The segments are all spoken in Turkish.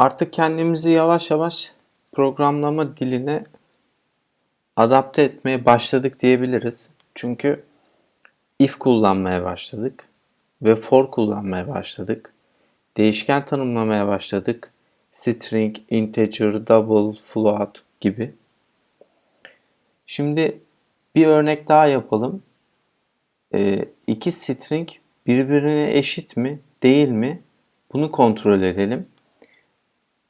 Artık kendimizi yavaş yavaş programlama diline adapte etmeye başladık diyebiliriz. Çünkü if kullanmaya başladık ve for kullanmaya başladık. Değişken tanımlamaya başladık. String, integer, double, float gibi. Şimdi bir örnek daha yapalım. Ee, iki string birbirine eşit mi, değil mi? Bunu kontrol edelim.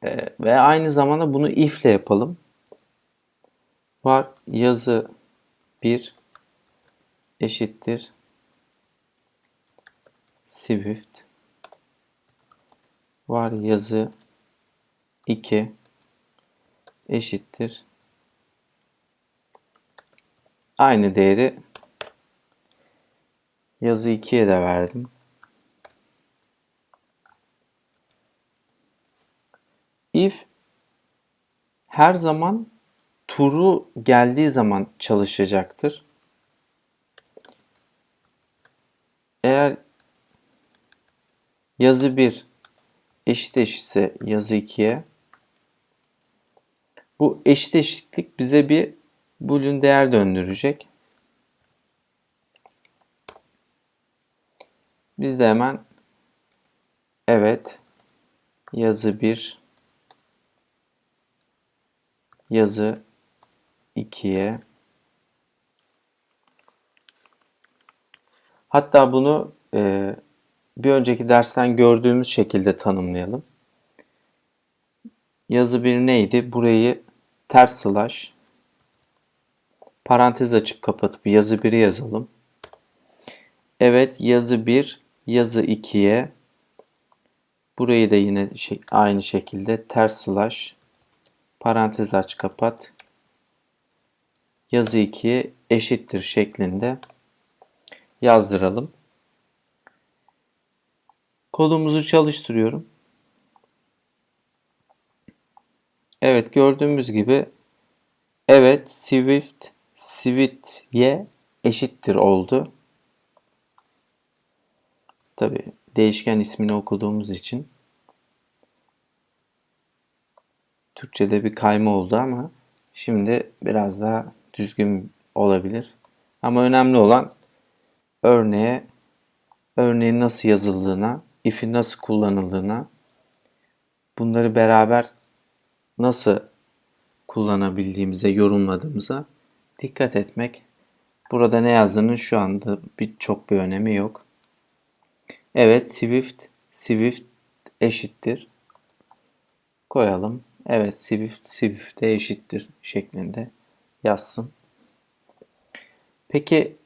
Ee, ve aynı zamanda bunu if ile yapalım. Var yazı 1 eşittir Swift var yazı 2 eşittir aynı değeri yazı 2'ye de verdim. If her zaman turu geldiği zaman çalışacaktır. Eğer yazı 1 eşit eşitse yazı 2'ye bu eşit eşitlik bize bir boolean değer döndürecek. Biz de hemen evet yazı 1 yazı 2'ye hatta bunu e, bir önceki dersten gördüğümüz şekilde tanımlayalım. Yazı 1 neydi? Burayı ters slash parantez açıp kapatıp yazı 1'i yazalım. Evet yazı 1 yazı 2'ye burayı da yine şey, aynı şekilde ters slash parantez aç kapat yazı 2'ye eşittir şeklinde yazdıralım. Kodumuzu çalıştırıyorum. Evet gördüğümüz gibi evet Swift Swift'ye eşittir oldu. Tabi değişken ismini okuduğumuz için Türkçe'de bir kayma oldu ama şimdi biraz daha düzgün olabilir. Ama önemli olan örneğe örneğin nasıl yazıldığına, if'in nasıl kullanıldığına, bunları beraber nasıl kullanabildiğimize, yorumladığımıza dikkat etmek. Burada ne yazdığının şu anda bir çok bir önemi yok. Evet, Swift, Swift eşittir. Koyalım. Evet, Swift, Swift'e eşittir şeklinde yazsın. Peki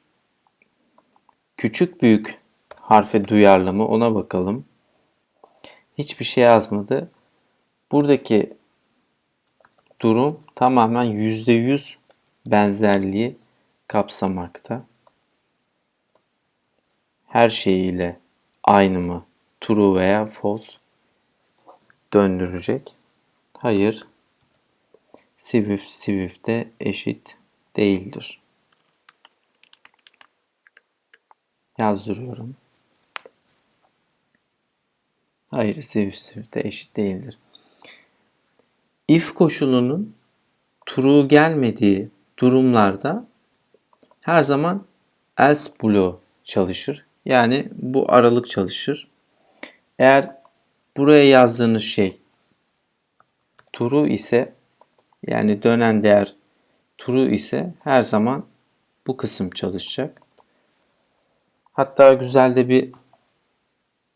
küçük büyük harfe duyarlı mı ona bakalım. Hiçbir şey yazmadı. Buradaki durum tamamen %100 benzerliği kapsamakta. Her şeyiyle aynı mı? True veya false döndürecek. Hayır. Swift Swift'e eşit değildir. Yazdırıyorum. Hayır, Swift Swift'e eşit değildir. If koşulunun true gelmediği durumlarda her zaman else bloğu çalışır. Yani bu aralık çalışır. Eğer buraya yazdığınız şey true ise yani dönen değer true ise her zaman bu kısım çalışacak. Hatta güzel de bir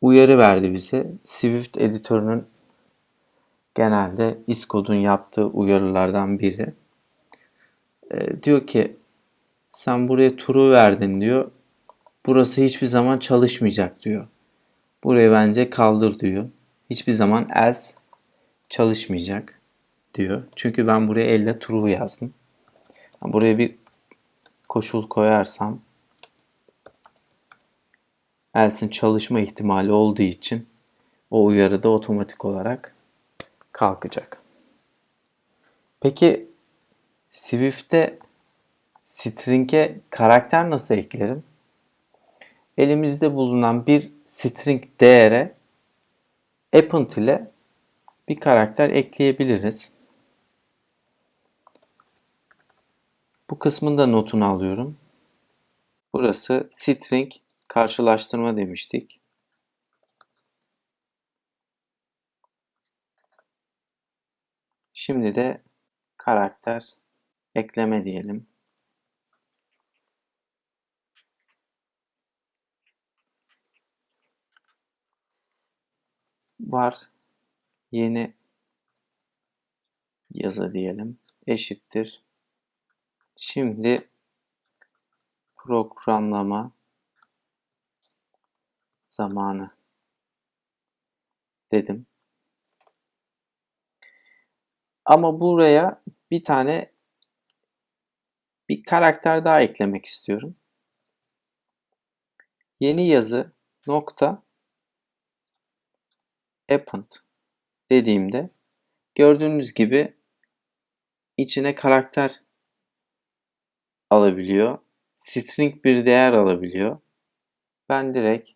uyarı verdi bize. Swift editörünün genelde Iscode'un yaptığı uyarılardan biri. E, diyor ki sen buraya true verdin diyor. Burası hiçbir zaman çalışmayacak diyor. Burayı bence kaldır diyor. Hiçbir zaman else çalışmayacak diyor. Çünkü ben buraya elle true yazdım. Buraya bir koşul koyarsam else'in çalışma ihtimali olduğu için o uyarı da otomatik olarak kalkacak. Peki Swift'te string'e karakter nasıl eklerim? Elimizde bulunan bir string değere append ile bir karakter ekleyebiliriz. Bu kısmın da notunu alıyorum. Burası string karşılaştırma demiştik. Şimdi de karakter ekleme diyelim. Var yeni yazı diyelim eşittir. Şimdi programlama zamanı dedim. Ama buraya bir tane bir karakter daha eklemek istiyorum. Yeni yazı nokta append dediğimde gördüğünüz gibi içine karakter alabiliyor. String bir değer alabiliyor. Ben direkt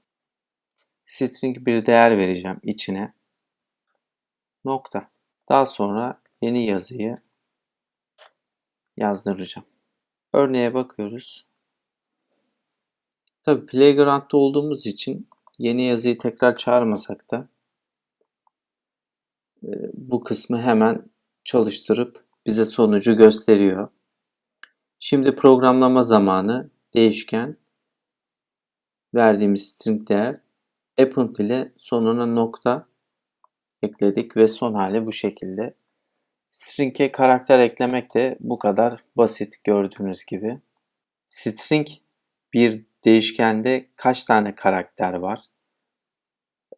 string bir değer vereceğim içine. Nokta. Daha sonra yeni yazıyı yazdıracağım. Örneğe bakıyoruz. Tabi Playground'da olduğumuz için yeni yazıyı tekrar çağırmasak da bu kısmı hemen çalıştırıp bize sonucu gösteriyor. Şimdi programlama zamanı değişken verdiğimiz string değer append ile sonuna nokta ekledik ve son hali bu şekilde. String'e karakter eklemek de bu kadar basit gördüğünüz gibi. String bir değişkende kaç tane karakter var?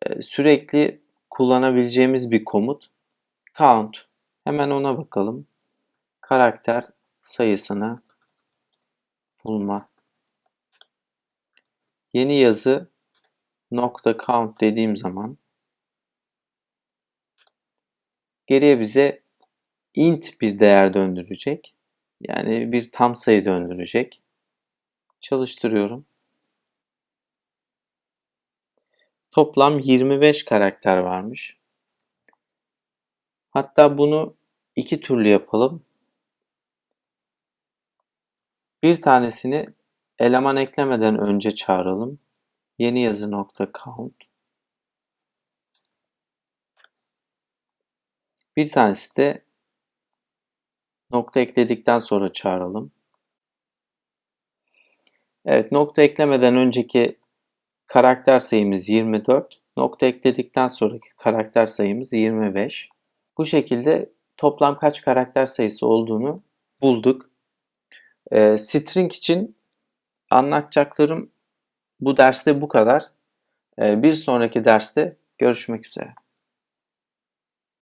Ee, sürekli kullanabileceğimiz bir komut. Count. Hemen ona bakalım. Karakter sayısını bulma. Yeni yazı nokta count dediğim zaman geriye bize int bir değer döndürecek. Yani bir tam sayı döndürecek. Çalıştırıyorum. Toplam 25 karakter varmış. Hatta bunu iki türlü yapalım. Bir tanesini eleman eklemeden önce çağıralım. Yeni yazı nokta count. Bir tanesi de nokta ekledikten sonra çağıralım. Evet nokta eklemeden önceki karakter sayımız 24. Nokta ekledikten sonraki karakter sayımız 25. Bu şekilde toplam kaç karakter sayısı olduğunu bulduk. E, string için anlatacaklarım bu derste bu kadar. E, bir sonraki derste görüşmek üzere.